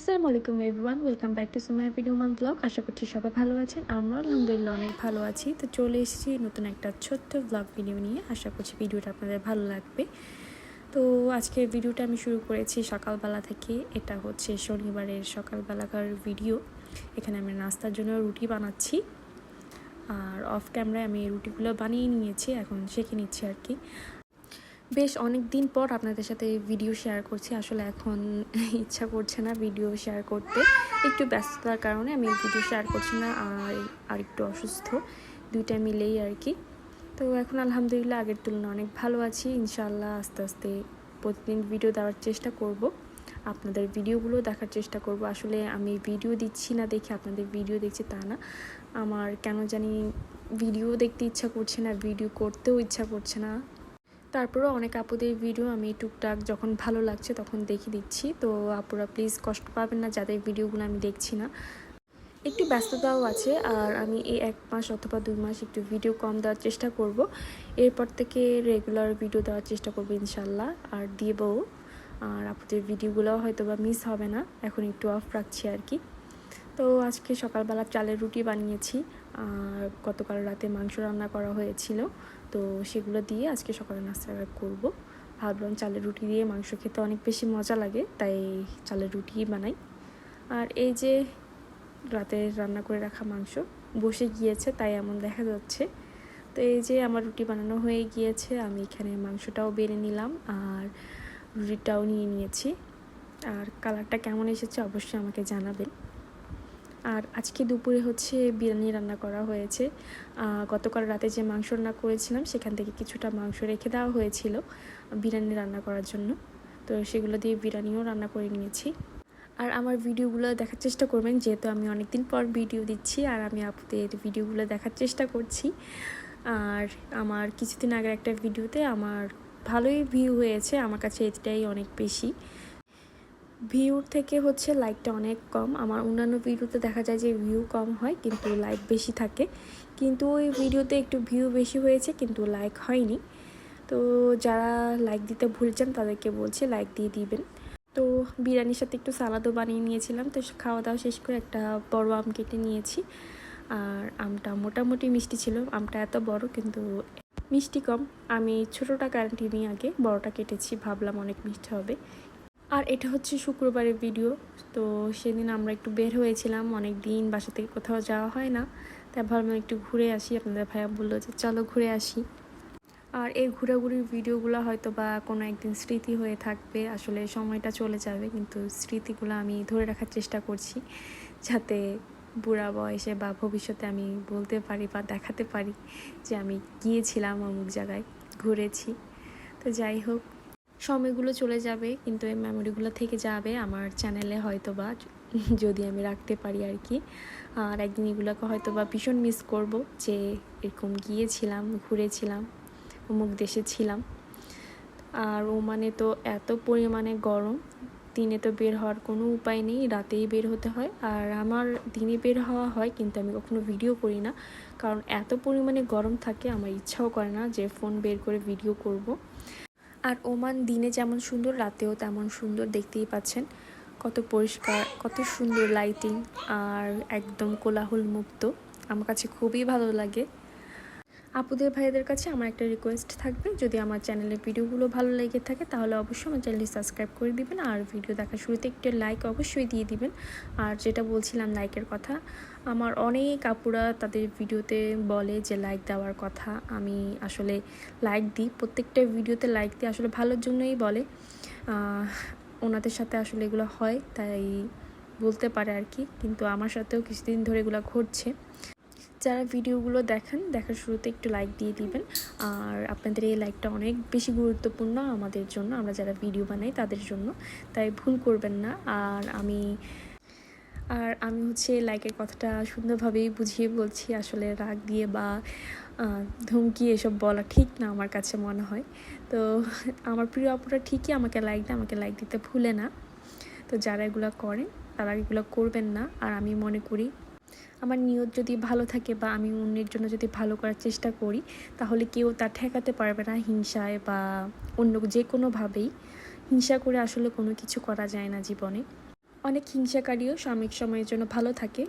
আসসালামু আলাইকুম everyone welcome back to Sumai video মান ব্লগ আশা করছি সবাই ভালো আছেন। আমরা আলহামদুলিল্লাহ অনেক ভালো আছি। তো চলে এসেছি নতুন একটা ছোট্ট ব্লগ ভিডিও নিয়ে। আশা করছি ভিডিওটা আপনাদের ভালো লাগবে। তো আজকের ভিডিওটা আমি শুরু করেছি সকালবেলা থেকে। এটা হচ্ছে শনিবারের সকালবেলাকার ভিডিও এখানে আমি নাস্তার জন্য রুটি বানাচ্ছি। আর অফ ক্যামেরায় আমি রুটিগুলো বানিয়ে নিয়েছি। এখন শেখে নিচ্ছি আর কি। বেশ অনেক দিন পর আপনাদের সাথে ভিডিও শেয়ার করছি। আসলে এখন ইচ্ছা করছে না ভিডিও শেয়ার করতে। একটু ব্যস্ততার কারণে আমি ভিডিও শেয়ার করছি না, আর আর একটু অসুস্থ। দুইটা মিলেই আর কি। তো এখন আলহামদুলিল্লাহ আগের তুলনায় অনেক ভালো আছি। ইনশাআল্লাহ আস্তে আস্তে প্রতিদিন ভিডিও দেওয়ার চেষ্টা করব। আপনাদের ভিডিওগুলো দেখার চেষ্টা করব। আসলে আমি ভিডিও দিচ্ছি না দেখে, আপনাদের ভিডিও দেখছি তা না। আমার কেন জানি ভিডিও দেখতে ইচ্ছা করছে না ভিডিও করতেও ইচ্ছা করছে না। তারপরেও অনেক আপুদের ভিডিও আমি টুকটাক যখন ভালো লাগছে তখন দেখে দিচ্ছি। তো আপুরা প্লিজ কষ্ট পাবেন না, যাদের ভিডিওগুলো আমি দেখছি না। একটু ব্যস্ততাও আছে আর আমি এই এক মাস অথবা দুই মাস একটু ভিডিও কম দেওয়ার চেষ্টা করব। এরপর থেকে রেগুলার ভিডিও দেওয়ার চেষ্টা করব ইনশাল্লাহ আর দিয়েবও আর আপুদের ভিডিওগুলোও হয়তো বা মিস হবে না, এখন একটু অফ রাখছি আর কি। তো আজকে সকালবেলা চালের রুটি বানিয়েছি, আর গতকাল রাতে মাংস রান্না করা হয়েছিল। তো সেগুলো দিয়ে আজকে সকালে নাস্তা করব। ভাবলাম চালের রুটি দিয়ে মাংস খেতে অনেক বেশি মজা লাগে, তাই চালের রুটিই বানাই। আর এই যে রাতে রান্না করে রাখা মাংস, বসে গিয়েছে তাই এমন দেখা যাচ্ছে। তো এই যে আমার রুটি বানানো হয়ে গিয়েছে, আমি এখানে মাংসটাও বেড়ে নিলাম আর রুটিটাও নিয়ে নিয়েছি। আর কালারটা কেমন এসেছে অবশ্যই আমাকে জানাবেন। আর আজকে দুপুরে হচ্ছে বিরিয়ানি রান্না করা হয়েছে। গতকাল রাতে যে মাংস রান্না করেছিলাম, সেখান থেকে কিছুটা মাংস রেখে দেওয়া হয়েছিল বিরিয়ানি রান্না করার জন্য। তো সেগুলো দিয়ে বিরিয়ানিও রান্না করে নিয়েছি। আর আমার ভিডিওগুলো দেখার চেষ্টা করবেন, যেহেতু আমি অনেকদিন পর ভিডিও দিচ্ছি আর আমি আপনাদের ভিডিওগুলো দেখার চেষ্টা করছি। আর আমার কিছুদিন আগের একটা ভিডিওতে আমার ভালোই ভিউ হয়েছে, আমার কাছে এটাই অনেক বেশি। ভিউর থেকে হচ্ছে লাইকটা অনেক কম। আমার অন্যান্য ভিডিওতে দেখা যায় যে ভিউ কম হয়, কিন্তু লাইক বেশি থাকে। কিন্তু ওই ভিডিওতে একটু ভিউ বেশি হয়েছে, কিন্তু লাইক হয়নি। তো যারা লাইক দিতে ভুলছেন তাদেরকে বলছি লাইক দিয়ে দিবেন। তো বিরিয়ানির সাথে একটু সালাদও বানিয়ে নিয়েছিলাম, তো খাওয়া দাওয়া শেষ করে একটা বড় আম কেটে নিয়েছি। আর আমটা মোটামুটি মিষ্টি ছিল। আমটা এত বড়, কিন্তু মিষ্টি কম। আমি ছোটোটা কারেন্টি নিয়ে আগে, বড়টা কেটেছি, ভাবলাম অনেক মিষ্টি হবে। আর এটা হচ্ছে শুক্রবারের ভিডিও তো সেদিন আমরা একটু বের হয়েছিলাম, অনেক দিন বাসা থেকে কোথাও যাওয়া হয় না, তাই ভাবলাম একটু ঘুরে আসি, আপনাদের ভাইয়া বলল যে চলো ঘুরে আসি। আর এই ঘোরাঘুরির ভিডিওগুলো হয়তো বা কোনো একদিন স্মৃতি হয়ে থাকবে, আসলে সময়টা চলে যাবে, কিন্তু স্মৃতিগুলো আমি ধরে রাখার চেষ্টা করছি, যাতে বুড়া বয়সে বা ভবিষ্যতে আমি বলতে পারি বা দেখাতে পারি যে আমি গিয়েছিলাম অমুক জায়গায়, ঘুরেছি। তো যাই হোক সময়গুলো চলে যাবে, কিন্তু এই মেমোরিগুলো থেকে যাবে। আমার চ্যানেলে হয়তো বা যদি আমি রাখতে পারি আর কি আর একদিন এগুলোকে হয়তো বা ভীষণ মিস করব যে এরকম গিয়েছিলাম, ঘুরেছিলাম, অমুক দেশে ছিলাম। আর ও মানে তো এত পরিমাণে গরম, দিনে তো বের হওয়ার কোনো উপায় নেই, রাতেই বের হতে হয়। আর আমার দিনে বের হওয়া হয়, কিন্তু আমি কখনো ভিডিও করি না। কারণ এত পরিমাণে গরম থাকে, আমার ইচ্ছাও করে না যে ফোন বের করে ভিডিও করব। আর ওমান দিনে যেমন সুন্দর, রাতেও তেমন সুন্দর দেখতেই পাচ্ছেন। কত পরিষ্কার, কত সুন্দর লাইটিং আর একদম কোলাহল মুক্ত আমার কাছে খুবই ভালো লাগে। আপুদের ভাইদের কাছে আমার একটা রিকোয়েস্ট থাকবে। যদি আমার চ্যানেলের ভিডিওগুলো ভালো লেগে থাকে, তাহলে অবশ্যই আমার চ্যানেলটি সাবস্ক্রাইব করে দিবেন। আর ভিডিও দেখার শুরুতে একটু লাইক অবশ্যই দিয়ে দিবেন। আর যেটা বলছিলাম লাইকের কথা, আমার অনেক আপুরা তাদের ভিডিওতে বলে যে লাইক দেওয়ার কথা। আমি আসলে লাইক দিই, প্রত্যেকটা ভিডিওতে লাইক দিই আসলে ভালোর জন্যই বলে। ওনাদের সাথে আসলে এগুলো হয়, তাই বলতে পারে আর কি। কিন্তু আমার সাথেও কিছুদিন ধরে এগুলো ঘটছে। যারা ভিডিওগুলো দেখেন, দেখার শুরুতে একটু লাইক দিয়ে দিবেন। আর আপনাদের এই লাইকটা অনেক বেশি গুরুত্বপূর্ণ আমাদের জন্য, আমরা যারা ভিডিও বানাই তাদের জন্য। তাই ভুল করবেন না। আর আমি আর আমি হচ্ছে লাইকের কথাটা সুন্দরভাবেই বুঝিয়ে বলছি, আসলে রাগ দিয়ে বা ধমকি এসব বলা ঠিক না আমার কাছে মনে হয়। তো আমার প্রিয় আপুরা ঠিকই আমাকে লাইক দেয়, আমাকে লাইক দিতে ভুলে না। তো যারা এগুলো করেন, তারা এগুলো করবেন না। আর আমি মনে করি আমার নিয়ত যদি ভালো থাকে বা আমি অন্যের জন্য যদি ভালো করার চেষ্টা করি, তাহলে কেউ তা ঠেকাতে পারবে না হিংসায় বা অন্য যে কোনোভাবেই হিংসা করে আসলে কোনো কিছু করা যায় না জীবনে। অনেক হিংসাকারীও সাময়িক সময়ের জন্য ভালো থাকে।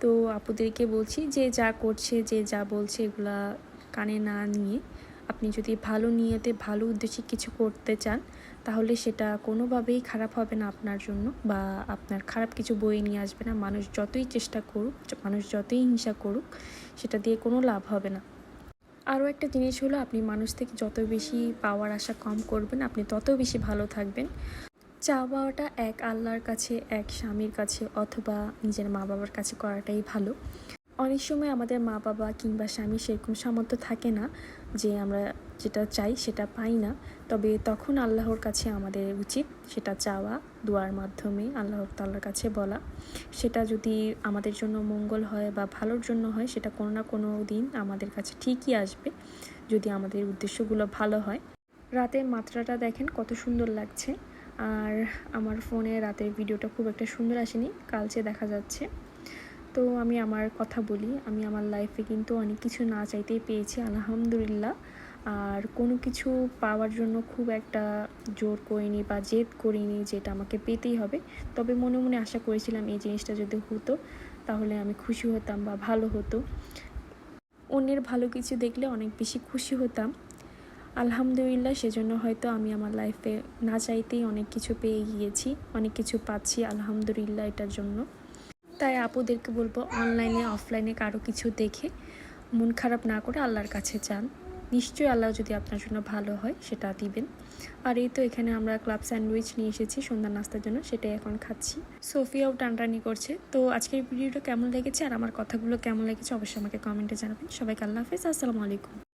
তো আপুদেরকে বলছি, যে যা করছে, যে যা বলছে, এগুলা কানে না নিয়ে আপনি যদি ভালো নিয়েতে, ভালো উদ্দেশ্যে কিছু করতে চান, তাহলে সেটা কোনোভাবেই খারাপ হবে না আপনার জন্য বা আপনার খারাপ কিছু বয়ে নিয়ে আসবে না। মানুষ যতই চেষ্টা করুক মানুষ যতই হিংসা করুক, সেটা দিয়ে কোনো লাভ হবে না। আরও একটা জিনিস হলো, আপনি মানুষ থেকে যত বেশি পাওয়ার আশা কম করবেন, আপনি তত বেশি ভালো থাকবেন। চাওয়াটা এক আল্লাহর কাছে, এক স্বামীর কাছে অথবা নিজের মা বাবার কাছে করাটাই ভালো। অনেক সময় আমাদের মা বাবা কিংবা স্বামী সেরকম সামর্থ্য থাকে না যে আমরা যেটা চাই সেটা পাই না। তবে তখন আল্লাহর কাছে আমাদের উচিত সেটা চাওয়া, দোয়ার মাধ্যমে আল্লাহর তাল্লার কাছে বলা। সেটা যদি আমাদের জন্য মঙ্গল হয় বা ভালোর জন্য হয় সেটা কোনো না কোনো দিন আমাদের কাছে ঠিকই আসবে যদি আমাদের উদ্দেশ্যগুলো ভালো হয়। রাতের মাত্রাটা দেখেন কত সুন্দর লাগছে। আর আমার ফোনে রাতের ভিডিওটা খুব একটা সুন্দর আসেনি, কালচে দেখা যাচ্ছে। তো আমি আমার কথা বলি। আমি আমার লাইফে কিন্তু অনেক কিছু না চাইতেই পেয়েছি, আলহামদুলিল্লাহ। আর কোনো কিছু পাওয়ার জন্য খুব একটা জোর করিনি বা জেদ করিনি যেটা আমাকে পেতেই হবে। তবে মনে মনে আশা করেছিলাম এই জিনিসটা যদি হতো, তাহলে আমি খুশি হতাম বা ভালো হতো। অন্যের ভালো কিছু দেখলে অনেক বেশি খুশি হতাম। আলহামদুলিল্লাহ, সেজন্য হয়তো আমি আমার লাইফে না চাইতেই অনেক কিছু পেয়ে গিয়েছি, অনেক কিছু পাচ্ছি, আলহামদুলিল্লাহ এটার জন্য। তাই আপুদেরকে বলব অনলাইনে অফলাইনে কারও কিছু দেখে মন খারাপ না করে আল্লাহর কাছে চান নিশ্চয়ই আল্লাহ যদি আপনার জন্য ভালো হয়, সেটা দিবেন। আর এই তো এখানে আমরা ক্লাব স্যান্ডউইচ নিয়ে এসেছি, সন্ধ্যা নাস্তার জন্য, সেটাই এখন খাচ্ছি। সোফিয়াও টানটানি করছে। তো আজকের ভিডিওটা কেমন লেগেছে আর আমার কথাগুলো কেমন লেগেছে, অবশ্যই আমাকে কমেন্টে জানাবেন। সবাইকে আল্লাহ হাফেজ, আসসালামু আলাইকুম।